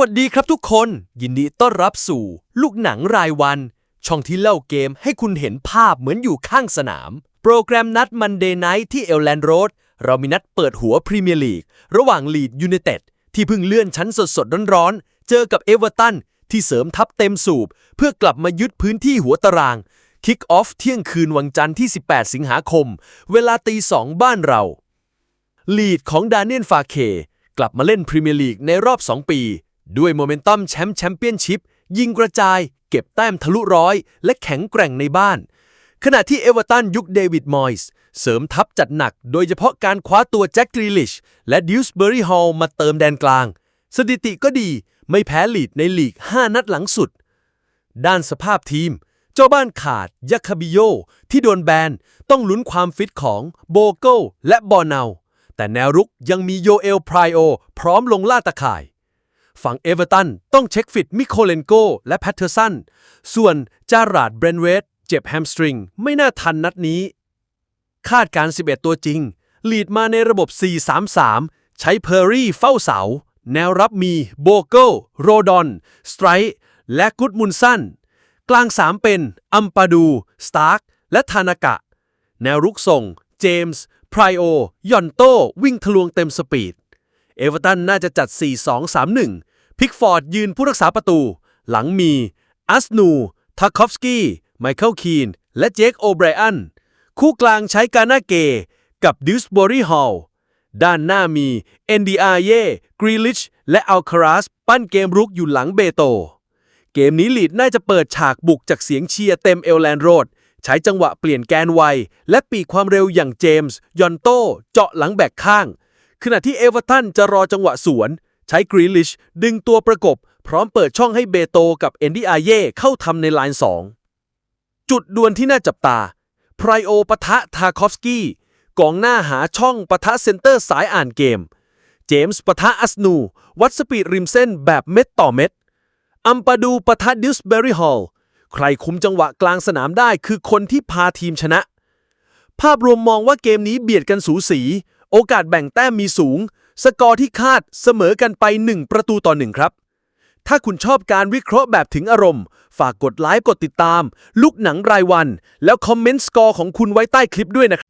วัสดีครับทุกคน ยินดีต้อนรับสู่ ลูกหนังรายวัน ช่องที่เล่าเกมให้คุณเห็นภาพเหมือนอยู่ข้างสนาม โปรแกรมนัดมันเดย์ไนท์ที่เอลแลนด์โรดเรามีนัดเปิดหัวพรีเมียร์ลีก ระหว่างลีดยู i นเต็ดที่เพิ่งเลื่อนชั้นสดๆร้อนๆ เจอกับเอเวอร์ตันที่เสริมทัพเต็มสูบ เพื่อกลับมายึดพื้นที่หัวตาราง คิกออฟเที่ยงคืนวันจันทร์ที่ 18 สิงหาคม เวลาตีสองบ้านเรา ลีดของดานิเอลฟาเค กลับมาเล่นพรีเมียร์ลีกในรอบ 2 ปี ด้วยโมเมนตัมแชมป์แชมเปี้ยนชิพยิงกระจาย เก็บแต้มทะลุร้อย และแข็งแกร่งในบ้าน ขณะที่เอเวอร์ตันยุคเดวิดมอยส์เสริมทัพจัดหนัก โดยเฉพาะการคว้าตัวแจ็คกรีลิชและดิวส์เบอรี่ฮอลมาเติมแดนกลาง สถิติก็ดีไม่แพ้ลีดในลีก 5 นัดหลังสุด ด้านสภาพทีม เจ้าบ้านขาดยัคคาบิโย ที่โดนแบน ต้องลุ้นความฟิตของโบโกและบอร์เนา แต่แนวรุกยังมีโยเอลไพรโอ พร้อมลงล่าตะข่าย ฝั่งเอเวอร์ตันต้องเช็คฟิตมิโคเลนโกและแพทเทอร์สัน ส่วนจาราดเบรนเวดเจ็บแฮมสตริง ไม่น่าทันนัดนี้ คาดการ 11 ตัวจริง ลีดมาในระบบ 4-3-3 ใช้เพอร์รี่เฝ้าเสา แนวรับมีโบเกลโรดอน สไตร์และกุดมุนสันกลาง3เป็น อัมปาดู สตาร์ก และทานากะ แนวรุกส่ง เจมส์ ไพรโอ ยอนโต วิ่งทะลวงเต็มสปีด เอเวอร์ตันน่าจะจัด 4-2-3-1 พิกฟอร์ดยืนผู้รักษาประตู หลังมีอัสนูทักคอฟสกี้ไมเคิลคีน และเจคโอไบรอัน คู่กลางใช้กานาเก กับดิวส์บอรีฮอลด้านหน้ามีเอนดีอาเย่กรีลิช และอัลคาราสปั้นเกมรุกอยู่หลังเบโต เกมนี้ลีดน่าจะเปิดฉากบุกจากเสียงเชียร์เต็มเอลแลนโรด ใช้จังหวะเปลี่ยนแกนไว และปีกความเร็วอย่างเจมส์ ยอนโต เจาะหลังแบกข้าง ขณะที่เอเวอร์ตันจะรอจังหวะสวน ใช้กรีลิชดึงตัวประกบ พร้อมเปิดช่องให้เบโตกับเอนดี้อาเย่เข้าทำในไลน์2จุดดวลที่น่าจับตาไพรโอปะทะทาคอฟสกี้กองหน้าหาช่องปะทะเซนเตอร์สายอ่านเกม เจมส์ปะทะอัสนู วัดสปีดริมเส้นแบบเม็ดต่อเม็ด อัมปาดูปะทะดิสเบอรี่ฮอลใครคุมจังหวะกลางสนามได้คือคนที่พาทีมชนะ ภาพรวมมองว่าเกมนี้เบียดกันสูสี โอกาสแบ่งแต้มมีสูง สกอร์ที่คาดเสมอกันไป 1 ประตูต่อ1ครับ ถ้าคุณชอบการวิเคราะห์แบบถึงอารมณ์ ฝากกดไลค์กดติดตาม ลูกหนังรายวัน แล้วคอมเมนต์สกอร์ของคุณไว้ใต้คลิปด้วยนะครับ